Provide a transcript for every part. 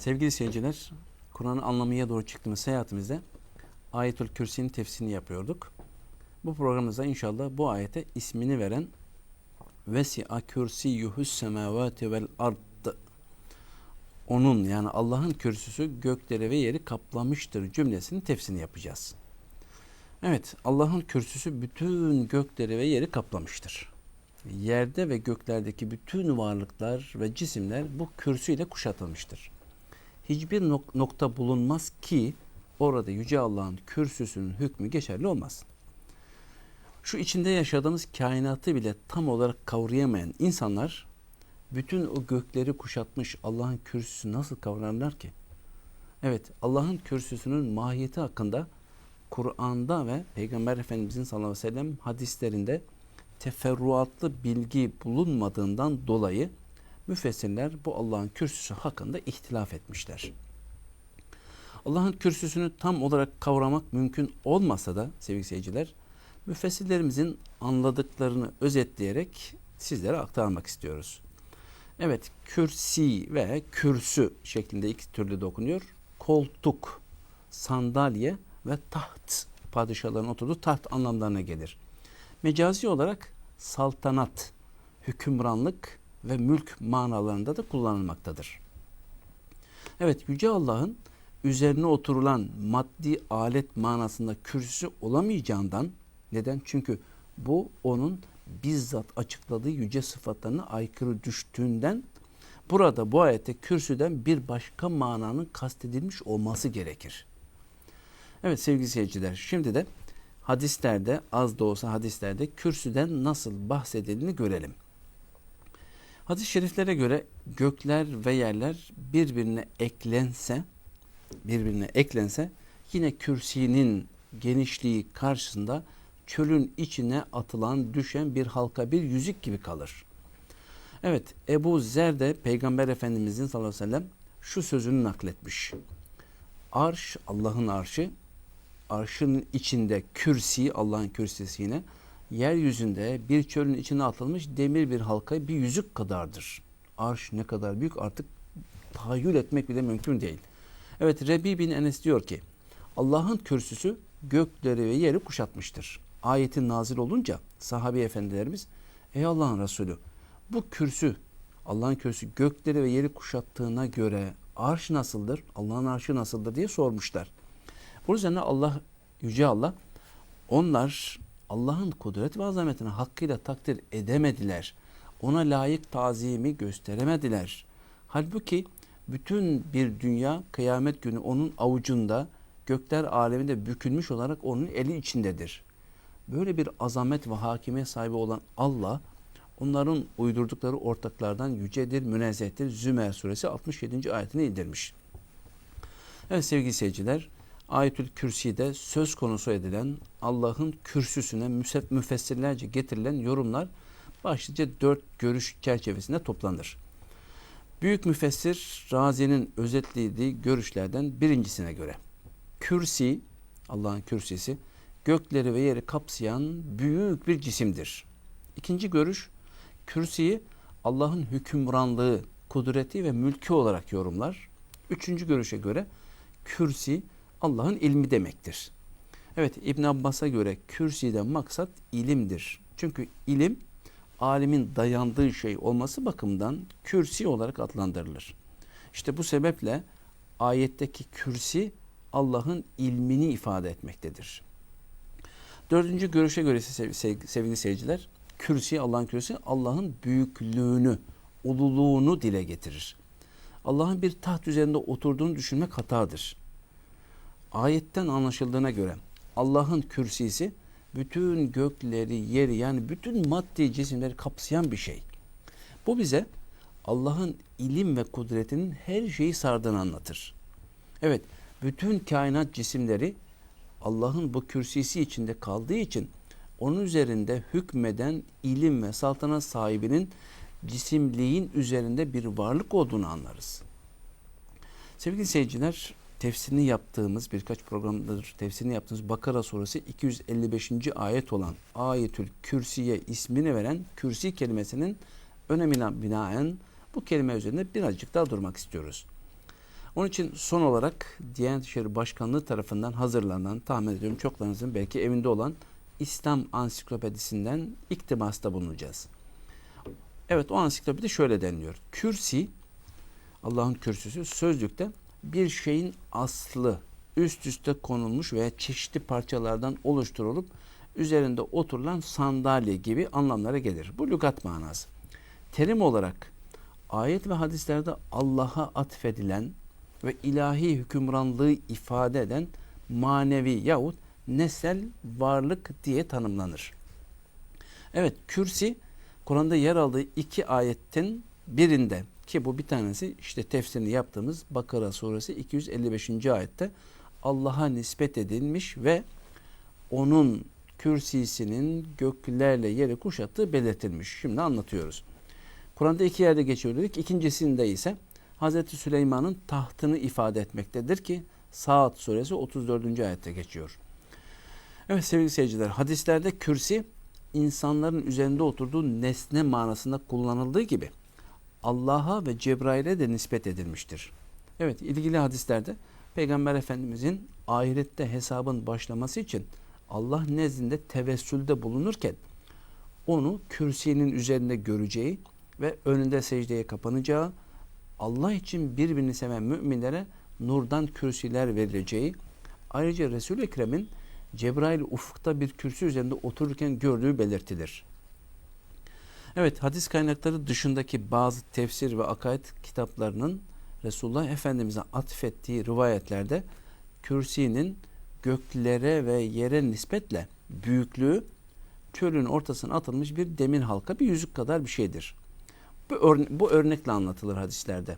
Sevgili seyirciler, Kur'an'ı anlamaya doğru çıktığımız seyahatimizde Ayetül Kürsi'nin tefsirini yapıyorduk. Bu programımızda inşallah bu ayete ismini veren Vesi'a kürsiyyuhus semavati vel ard onun yani Allah'ın kürsüsü gökleri ve yeri kaplamıştır cümlesinin tefsirini yapacağız. Evet, Allah'ın kürsüsü bütün gökleri ve yeri kaplamıştır. Yerde ve göklerdeki bütün varlıklar ve cisimler bu kürsüyle kuşatılmıştır hiçbir nok- nokta bulunmaz ki orada Yüce Allah'ın kürsüsünün hükmü geçerli olmaz. Şu içinde yaşadığımız kainatı bile tam olarak kavrayamayan insanlar bütün o gökleri kuşatmış Allah'ın kürsüsü nasıl kavrarlar ki? Evet Allah'ın kürsüsünün mahiyeti hakkında Kur'an'da ve Peygamber Efendimizin sallallahu aleyhi ve sellem hadislerinde teferruatlı bilgi bulunmadığından dolayı müfessirler bu Allah'ın kürsüsü hakkında ihtilaf etmişler. Allah'ın kürsüsünü tam olarak kavramak mümkün olmasa da sevgili seyirciler, müfessirlerimizin anladıklarını özetleyerek sizlere aktarmak istiyoruz. Evet, kürsi ve kürsü şeklinde iki türlü dokunuyor. Koltuk, sandalye ve taht, padişahların oturduğu taht anlamlarına gelir. Mecazi olarak saltanat, hükümranlık ve mülk manalarında da kullanılmaktadır. Evet Yüce Allah'ın üzerine oturulan maddi alet manasında kürsüsü olamayacağından neden? Çünkü bu onun bizzat açıkladığı yüce sıfatlarına aykırı düştüğünden burada bu ayette kürsüden bir başka mananın kastedilmiş olması gerekir. Evet sevgili seyirciler şimdi de hadislerde az da olsa hadislerde kürsüden nasıl bahsedildiğini görelim. Hadis-i şeriflere göre gökler ve yerler birbirine eklense, birbirine eklense yine kürsinin genişliği karşısında çölün içine atılan düşen bir halka bir yüzük gibi kalır. Evet Ebu Zer de Peygamber Efendimizin sallallahu aleyhi ve sellem şu sözünü nakletmiş. Arş Allah'ın arşı, arşın içinde kürsi Allah'ın kürsisi yine yeryüzünde bir çölün içine atılmış demir bir halka bir yüzük kadardır. Arş ne kadar büyük artık tahayyül etmek bile mümkün değil. Evet Rebi bin Enes diyor ki Allah'ın kürsüsü gökleri ve yeri kuşatmıştır. Ayetin nazil olunca sahabi efendilerimiz ey Allah'ın Resulü bu kürsü Allah'ın kürsüsü gökleri ve yeri kuşattığına göre arş nasıldır? Allah'ın arşı nasıldır diye sormuşlar. Bu üzerine Allah Yüce Allah onlar Allah'ın kudret ve azametini hakkıyla takdir edemediler. Ona layık tazimi gösteremediler. Halbuki bütün bir dünya kıyamet günü onun avucunda, gökler aleminde bükülmüş olarak onun eli içindedir. Böyle bir azamet ve hakimiyet sahibi olan Allah, onların uydurdukları ortaklardan yücedir, münezzehtir. Zümer suresi 67. ayetini indirmiş. Evet sevgili seyirciler, Ayetül Kürsi'de söz konusu edilen Allah'ın kürsüsüne müfessirlerce getirilen yorumlar başlıca dört görüş çerçevesinde toplanır. Büyük müfessir Razi'nin özetlediği görüşlerden birincisine göre kürsi, Allah'ın kürsisi gökleri ve yeri kapsayan büyük bir cisimdir. İkinci görüş kürsiyi Allah'ın hükümranlığı, kudreti ve mülkü olarak yorumlar. Üçüncü görüşe göre kürsi Allah'ın ilmi demektir. Evet İbn Abbas'a göre kürsiden maksat ilimdir. Çünkü ilim alimin dayandığı şey olması bakımından kürsi olarak adlandırılır. İşte bu sebeple ayetteki kürsi Allah'ın ilmini ifade etmektedir. Dördüncü görüşe göre sevgili seyirciler, kürsi Allah'ın kürsi Allah'ın büyüklüğünü, ululuğunu dile getirir. Allah'ın bir taht üzerinde oturduğunu düşünmek hatadır ayetten anlaşıldığına göre Allah'ın kürsisi bütün gökleri, yeri yani bütün maddi cisimleri kapsayan bir şey. Bu bize Allah'ın ilim ve kudretinin her şeyi sardığını anlatır. Evet, bütün kainat cisimleri Allah'ın bu kürsisi içinde kaldığı için onun üzerinde hükmeden ilim ve saltanat sahibinin cisimliğin üzerinde bir varlık olduğunu anlarız. Sevgili seyirciler, tefsirini yaptığımız birkaç programdır tefsirini yaptığımız Bakara suresi 255. ayet olan Ayetül Kürsiye ismini veren kürsi kelimesinin önemine binaen bu kelime üzerinde birazcık daha durmak istiyoruz. Onun için son olarak Diyanet İşleri Başkanlığı tarafından hazırlanan tahmin ediyorum çoklarınızın belki evinde olan İslam ansiklopedisinden iktibasta bulunacağız. Evet o ansiklopedi şöyle deniliyor. Kürsi Allah'ın kürsüsü sözlükte bir şeyin aslı üst üste konulmuş veya çeşitli parçalardan oluşturulup üzerinde oturulan sandalye gibi anlamlara gelir. Bu lügat manası. Terim olarak ayet ve hadislerde Allah'a atfedilen ve ilahi hükümranlığı ifade eden manevi yahut nesel varlık diye tanımlanır. Evet kürsi Kur'an'da yer aldığı iki ayetin birinde ki bu bir tanesi işte tefsirini yaptığımız Bakara suresi 255. ayette Allah'a nispet edilmiş ve onun kürsisinin göklerle yeri kuşattığı belirtilmiş. Şimdi anlatıyoruz. Kur'an'da iki yerde geçiyor dedik. İkincisinde ise Hazreti Süleyman'ın tahtını ifade etmektedir ki Saat suresi 34. ayette geçiyor. Evet sevgili seyirciler hadislerde kürsi insanların üzerinde oturduğu nesne manasında kullanıldığı gibi Allah'a ve Cebrail'e de nispet edilmiştir. Evet ilgili hadislerde Peygamber Efendimizin ahirette hesabın başlaması için Allah nezdinde tevessülde bulunurken onu kürsinin üzerinde göreceği ve önünde secdeye kapanacağı, Allah için birbirini seven müminlere nurdan kürsiler verileceği, ayrıca Resul-i Ekrem'in Cebrail ufukta bir kürsü üzerinde otururken gördüğü belirtilir. Evet hadis kaynakları dışındaki bazı tefsir ve akaid kitaplarının Resulullah Efendimiz'e atfettiği rivayetlerde kürsinin göklere ve yere nispetle büyüklüğü çölün ortasına atılmış bir demir halka bir yüzük kadar bir şeydir. Bu, örne bu örnekle anlatılır hadislerde.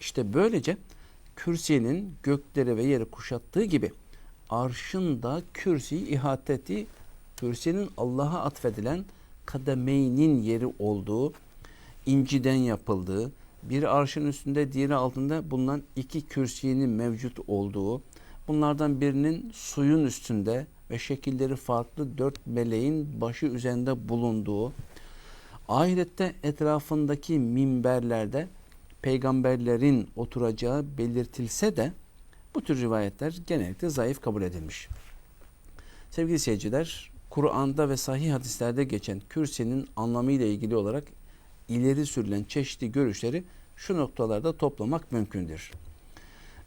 İşte böylece kürsinin gökleri ve yeri kuşattığı gibi arşın da kürsiyi ihate ettiği kürsinin Allah'a atfedilen kademeynin yeri olduğu, inciden yapıldığı, bir arşın üstünde diğeri altında bulunan iki kürsinin mevcut olduğu, bunlardan birinin suyun üstünde ve şekilleri farklı dört meleğin başı üzerinde bulunduğu, ahirette etrafındaki minberlerde peygamberlerin oturacağı belirtilse de bu tür rivayetler genellikle zayıf kabul edilmiş. Sevgili seyirciler, Kur'an'da ve sahih hadislerde geçen kürsinin anlamı ile ilgili olarak ileri sürülen çeşitli görüşleri şu noktalarda toplamak mümkündür.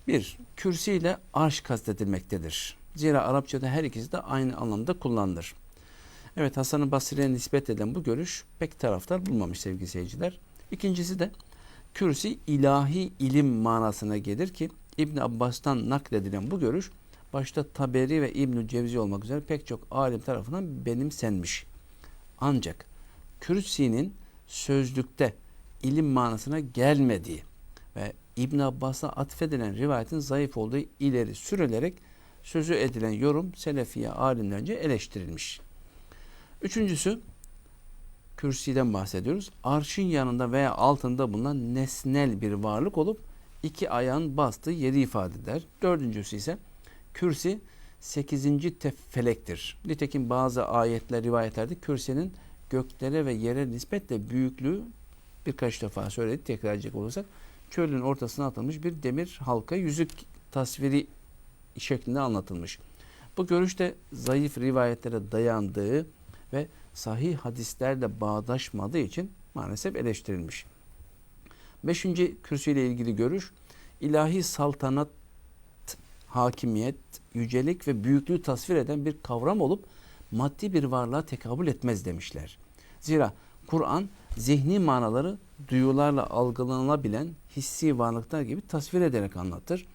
Bir, kürsi ile arş kastedilmektedir. Zira Arapçada her ikisi de aynı anlamda kullanılır. Evet Hasan-ı Basri'ye nispet eden bu görüş pek taraftar bulmamış sevgili seyirciler. İkincisi de kürsi ilahi ilim manasına gelir ki İbn Abbas'tan nakledilen bu görüş başta Taberi ve İbnü Cevzi olmak üzere pek çok alim tarafından benimsenmiş. Ancak kürsinin sözlükte ilim manasına gelmediği ve İbn Abbas'a atfedilen rivayetin zayıf olduğu ileri sürülerek sözü edilen yorum Selefiye alimlerince eleştirilmiş. Üçüncüsü kürsiden bahsediyoruz. Arşın yanında veya altında bulunan nesnel bir varlık olup iki ayağın bastığı yeri ifade eder. Dördüncüsü ise kürsi sekizinci tefelektir. Nitekim bazı ayetler, rivayetlerde kürsinin göklere ve yere nispetle büyüklüğü birkaç defa söyledik tekrar edecek olursak çölün ortasına atılmış bir demir halka yüzük tasviri şeklinde anlatılmış. Bu görüşte zayıf rivayetlere dayandığı ve sahih hadislerle bağdaşmadığı için maalesef eleştirilmiş. Beşinci kürsüyle ilgili görüş ilahi saltanat, hakimiyet, yücelik ve büyüklüğü tasvir eden bir kavram olup maddi bir varlığa tekabül etmez demişler. Zira Kur'an zihni manaları duyularla algılanılabilen hissi varlıklar gibi tasvir ederek anlatır.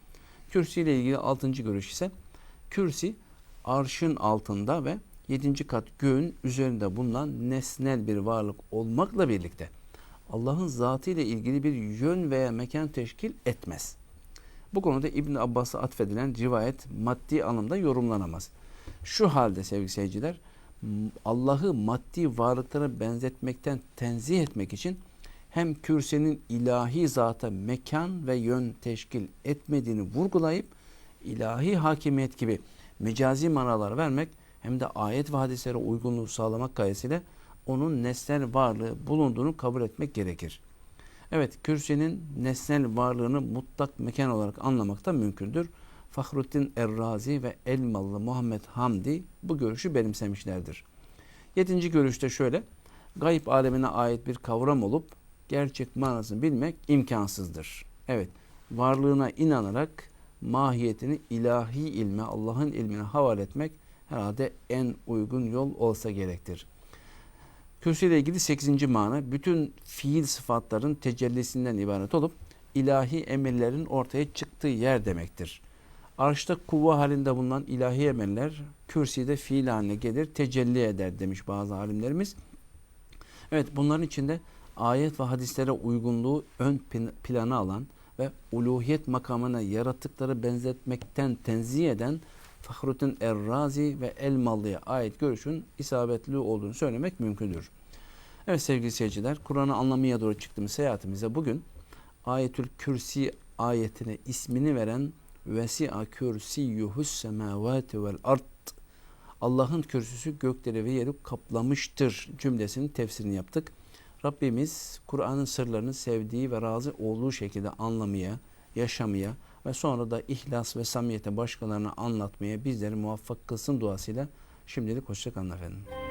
Kürsi ile ilgili altıncı görüş ise kürsi arşın altında ve yedinci kat göğün üzerinde bulunan nesnel bir varlık olmakla birlikte Allah'ın zatı ile ilgili bir yön veya mekan teşkil etmez. Bu konuda İbn Abbas'a atfedilen rivayet maddi anlamda yorumlanamaz. Şu halde sevgili seyirciler, Allah'ı maddi varlıklara benzetmekten tenzih etmek için hem kürsinin ilahi zata mekan ve yön teşkil etmediğini vurgulayıp ilahi hakimiyet gibi mecazi manalar vermek hem de ayet ve hadislere uygunluğu sağlamak gayesiyle onun nesnel varlığı bulunduğunu kabul etmek gerekir. Evet, kürsinin nesnel varlığını mutlak mekan olarak anlamak da mümkündür. Fahruddin Errazi ve Elmalı Muhammed Hamdi bu görüşü benimsemişlerdir. Yedinci görüşte şöyle, gayb alemine ait bir kavram olup gerçek manasını bilmek imkansızdır. Evet, varlığına inanarak mahiyetini ilahi ilme, Allah'ın ilmine havale etmek herhalde en uygun yol olsa gerektir. Kürsü ile ilgili 8. mana bütün fiil sıfatların tecellisinden ibaret olup ilahi emirlerin ortaya çıktığı yer demektir. Arşta kuvve halinde bulunan ilahi emirler kürsüde fiil haline gelir, tecelli eder demiş bazı alimlerimiz. Evet bunların içinde ayet ve hadislere uygunluğu ön plana alan ve uluhiyet makamına yaratıkları benzetmekten tenzih eden Fahruddin Errazi ve Elmalı'ya ait görüşün isabetli olduğunu söylemek mümkündür. Evet sevgili seyirciler, Kur'an'ı anlamaya doğru çıktığımız seyahatimize bugün Ayetül Kürsi ayetine ismini veren Vesi'a kürsiyyuhus semavati vel ard Allah'ın kürsüsü gökleri ve yeri kaplamıştır cümlesinin tefsirini yaptık. Rabbimiz Kur'an'ın sırlarını sevdiği ve razı olduğu şekilde anlamaya, yaşamaya ve sonra da ihlas ve samimiyete başkalarına anlatmaya bizleri muvaffak kılsın duasıyla şimdilik hoşçakalın efendim.